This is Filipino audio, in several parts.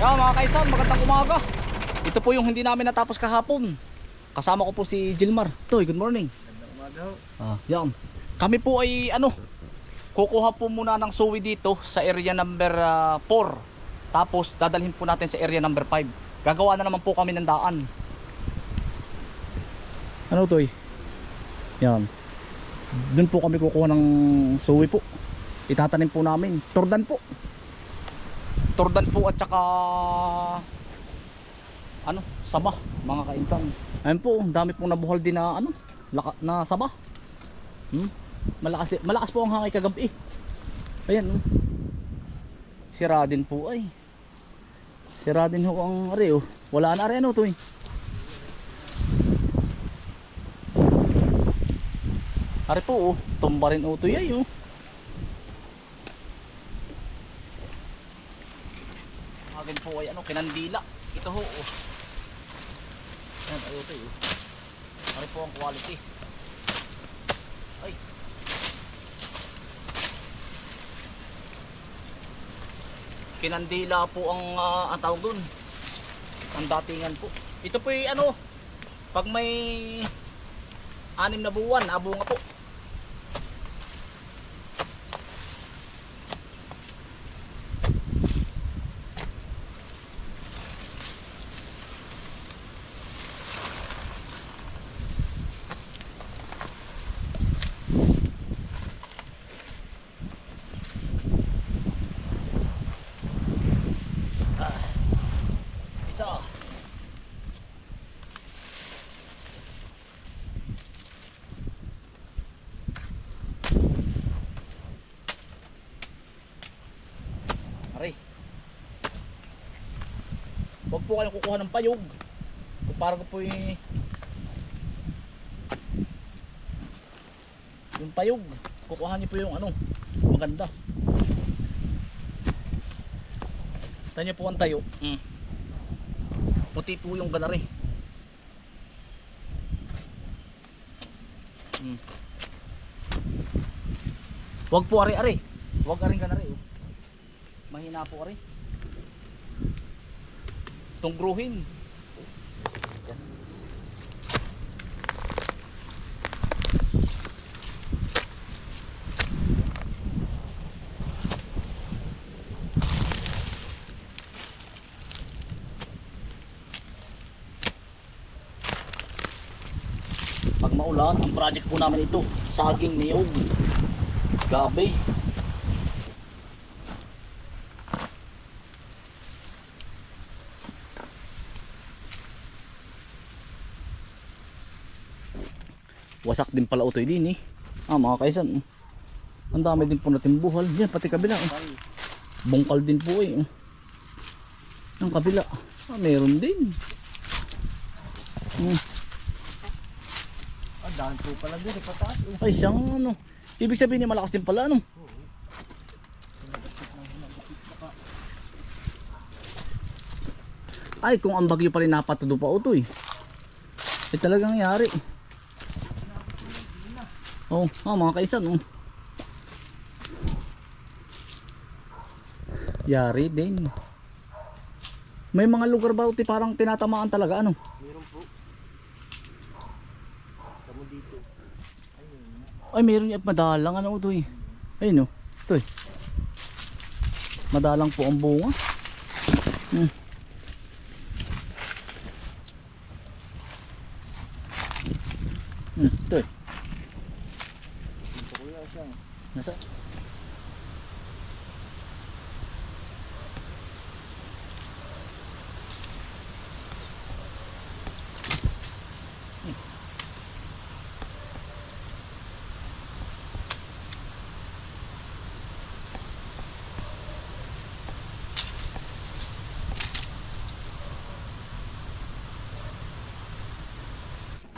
Yan mga kaisan, magandang umaga. Ito po yung hindi namin natapos kahapon. Kasama ko po si Gilmar. Toy, good morning. Umaga ho. Ah, yan. Kami po ay ano, kukuha po muna ng suwi dito sa area number 4. Tapos dadalhin po natin sa area number 5. Gagawa na naman po kami ng daan. Ano to Yan. Doon po kami kukuha ng suwi po. Itatanim po namin. Turdan po. Turdan po at saka ano, saba, mga kainsan. Ayun po, dami pong nabuhal din na ano, laka, na saba. Hmm? Malakas, malakas po ang hangin kagabi. Ayan, oh. Sira din po ay. Sira din ho ang are oh. Wala na are ano to eh. Are po oh, tumba rin utoy ay oh. Po ay ano, kinandila. Ito ho oh. Ayan, ay utoy oh. Are po ang quality. Ay. Kinandila po ang uh, ang tawag doon. Ang datingan po. Ito po ay ano, pag may anim na buwan, abunga po. Po kayong kukuha ng payog. Kung parang po yung yung payog. Kukuha niyo po yung ano, maganda. Tanya po ang tayo. Mm. Puti po yung ganari. Mm. Wag po ari-ari. Wag aring ganari oh. Mahina po ari. Tunggruhin. Yan. Pag maulan, ang project po namin ito, saging niyog. Gabi. Wasak din pala utoy din eh. Ah mga kaisan. Ang dami din po natin buhal. Yan pati kabila. Oh. Bungkal din po eh. oh. Ang kabila. Ah, meron din. Hmm. Ah, daan po pala din. Pataas. Oh. Ay, siyang ano. Ibig sabihin niya malakas din pala, ano? Ay, kung ang bagyo pa rin napatudo pa ito eh. Eh talagang yari. Oh, oh mga kaisan, oh. Yari din. May mga lugar ba uti parang tinatamaan talaga, ano? Meron po. Kamu dito. Ay, meron yung madalang ano ito eh. Ayun oh. Ito eh. Madalang po ang bunga. Hmm,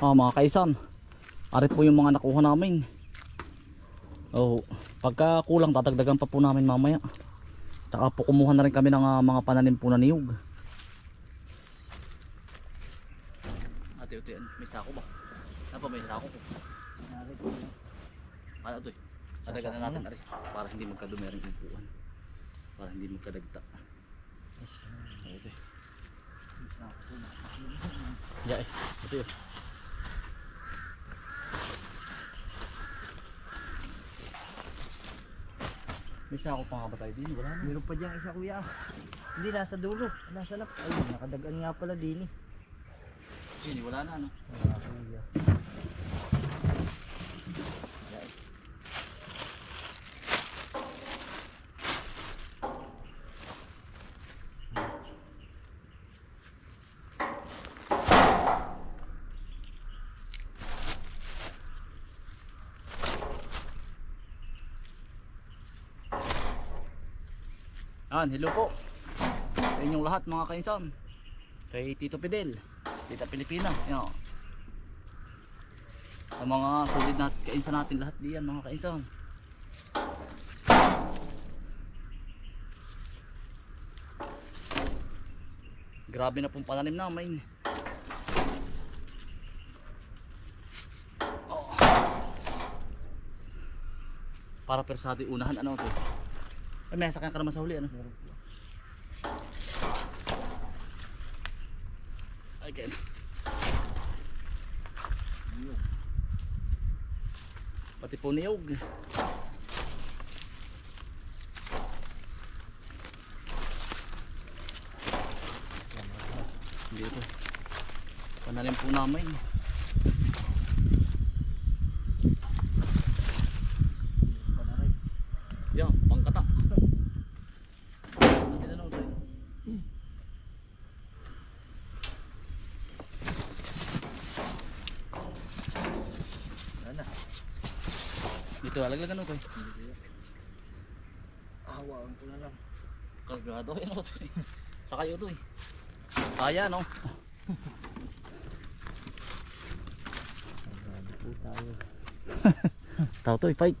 oh, mga kaisan ari po yung mga nakuha namin. Oh, pagka kulang tatagdagan pa po namin mamaya. Tsaka po kumuha na rin kami ng uh, mga pananim po na niyog. Ate ate ano, may sako ba? Ano napa may sako po? Ano ito eh na natin ari. Para hindi magkadumi rin upuan. Para hindi magkadagta. Ito eh yeah, ito eh May sako pa nga ba tayo din? Wala na. Meron pa dyan isa kuya. Hindi, nasa dulo. Nasa lap. Ay, nakadagan nga pala din eh. Hindi, wala na ano. Ah, kuya. Yan, hello po. Sa inyong lahat mga kainsan. Kay Tito Fidel, Tita Pilipina. Yan. Sa mga solid nat kainsan natin lahat diyan mga kainsan. Grabe na pong pananim namin. Oh. Para persado unahan ano to. Ay, may sakyan ka naman sa huli ano. Again. Pati po niyog. Dito. Panalim po namin. Pa na rin. Yan, pangkata. Ano na ito? Wala na. Dito, alaglagan ito. Hawaan ko na lang. Kagado yan ito. Sa kayo ito eh. Kaya no. Grabe po tayo. Tao to eh, fight.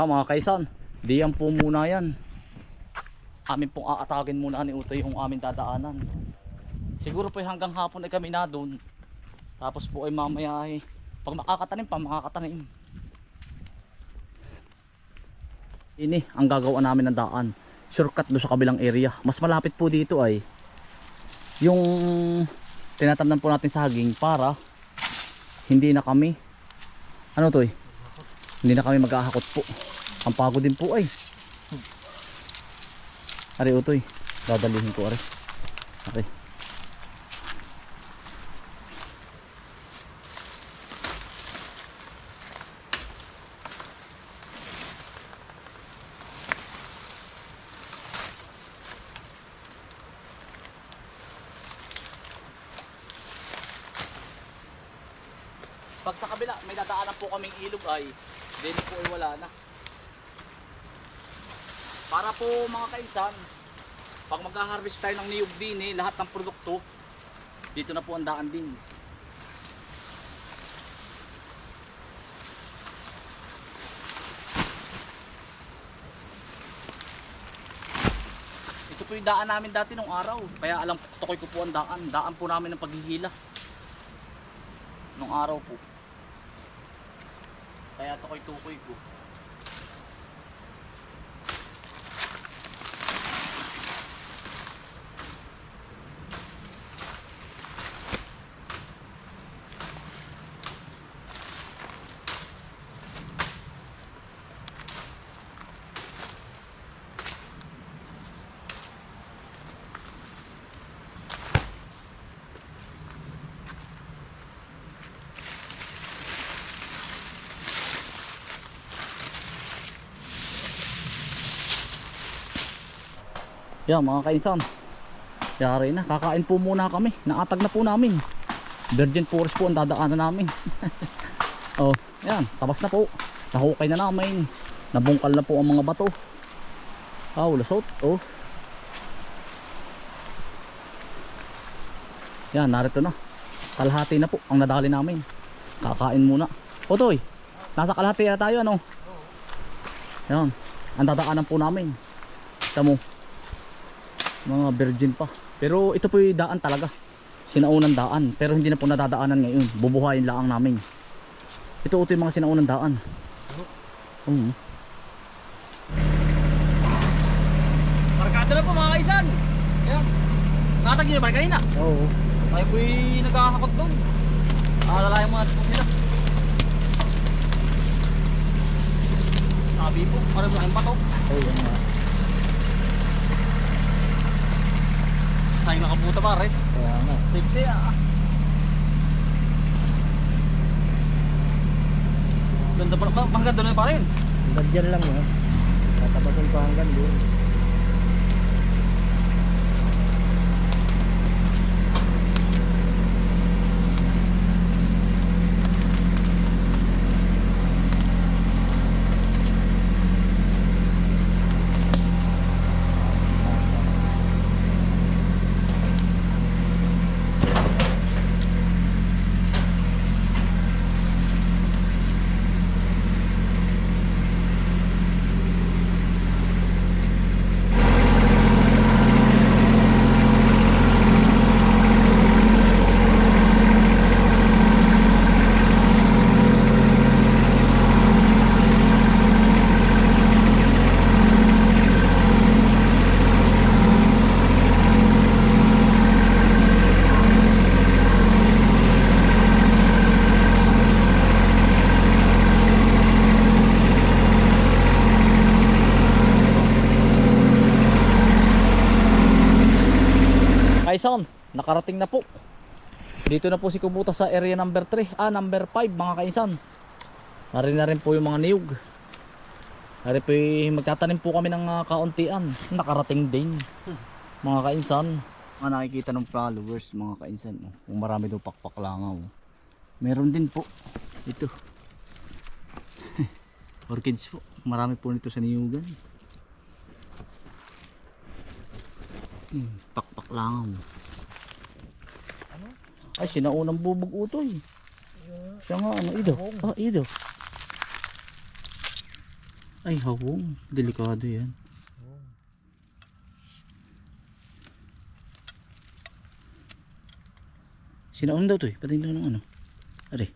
Yan mga kaisan, diyan po muna yan. Amin pong aatagin muna ni Utoy yung aming dadaanan. Siguro po hanggang hapon ay kami na doon. Tapos po ay mamaya ay pag makakatanim pa, makakatanim. Ini ang gagawa namin ng daan. Shortcut doon sa kabilang area. Mas malapit po dito ay yung tinatamnan po natin saging para hindi na kami ano to eh hindi na kami mag-ahakot po ang pagod din po ay. Ari utoy. Dadalihin ko ari. Ari. Pag sa kabila may dadaanan po kaming ilog ay din po ay wala na para po mga kainsan pag mag-harvest tayo ng niyog din eh, lahat ng produkto dito na po ang daan din. Ito po yung daan namin dati nung araw. Kaya alam tukoy ko po ang daan. Daan po namin ng paghihila. Nung araw po. Kaya tukoy-tukoy ko Yan mga kainsan. Yari na, kakain po muna kami. Naatag na po namin. Virgin Forest po ang dadaanan namin. oh, yan, tabas na po. Nahukay na namin. Nabungkal na po ang mga bato. Oh, lusot. Oh. Yan, narito na. Kalahati na po ang nadali namin. Kakain muna. Otoy, nasa kalahati na tayo ano? Yan, ang dadaanan po namin. Kita mo, mga virgin pa pero ito po yung daan talaga sinaunang daan pero hindi na po nadadaanan ngayon bubuhayin lang namin ito ito yung mga sinaunang daan Oo. Barkada na po mga kaisan. Nakatag nyo na ba kanina? oo Ay ko'y nagkakakot doon. Alalayan mo natin po sila. Sabi po, parang laking bato. oo yan nga Tayo nakabuta pare. kaya nga Safety ah. Ganda pa? Hanggang doon na pa rin. Hanggang dyan lang ha. Tatabasan pa hanggang doon. Kaison, nakarating na po. Dito na po si Kubuta sa area number 3. Ah, number 5 mga kaisan. Narin na rin po yung mga niyog. Nari po magtatanim po kami ng ah, kauntian. Nakarating din. Mga kainsan. Mga nakikita ng followers mga kainsan. oh. Kung marami daw pakpaklangaw. Meron din po. Ito. Orchids po. Marami po nito sa niyugan. Hmm, pakpaklangaw. Ay, sinaunang bubog utoy. Siya nga, ano, ido. Ah, ido. Ay, hawong. Delikado yan. Sinaunang daw to eh. Patingin ng ano. Are.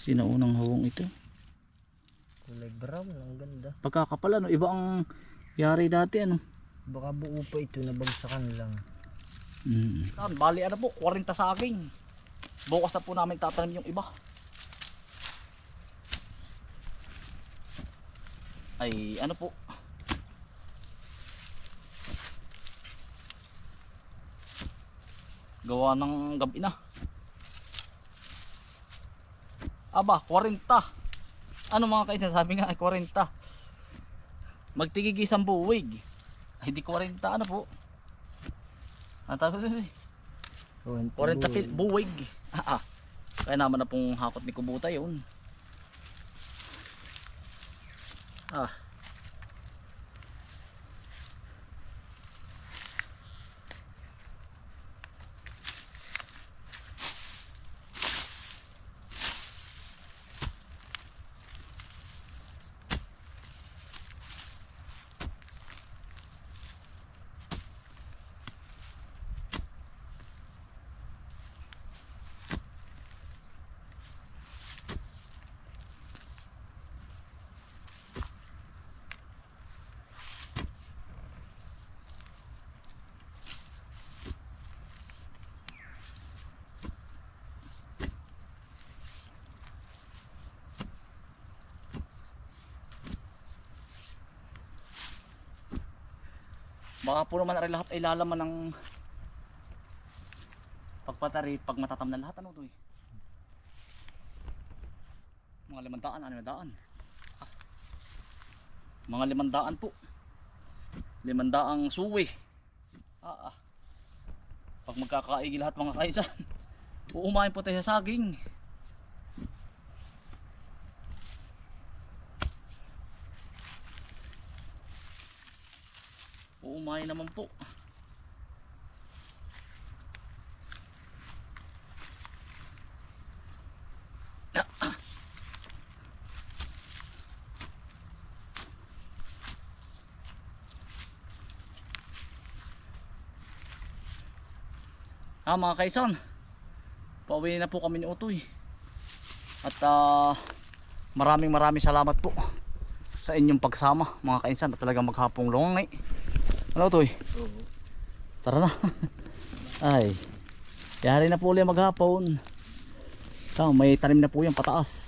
Sinaunang hawong ito. Kulay brown, ang ganda. Pagkakapal ano, iba ang yari dati ano. Baka buo pa ito, nabagsakan lang. Mm. Saan? Bali ano po, 40 saging. Bukas na po namin tatanim yung iba. Ay, ano po. Gawa ng gabi na. Aba, 40. Ano mga kaisa, sabi nga ay 40. Magtigigis ang buwig. Ay di 40 ano po. Ang tawag sa 40 pil buwig. Ah, ah. Kaya naman na pong hakot ni Kubuta yun. Ah. Baka po naman lahat ay lalaman ng pagpatari pag matatam na lahat ano to eh. Mga limandaan, ano daan? Ah. Mga limandaan po. Limandaang suwi. Ah, ah. Pag magkakaigi lahat mga kaisan, uumain po tayo sa saging. Uumain naman po. Ah mga kaisan, pauwi na po kami ni Utoy. At ah, maraming maraming salamat po sa inyong pagsama mga kaisan at talagang maghapong longay. Ano? Oo. Tara na. Ay. Yari na po ulit maghapon. So, may tanim na po yung pataas.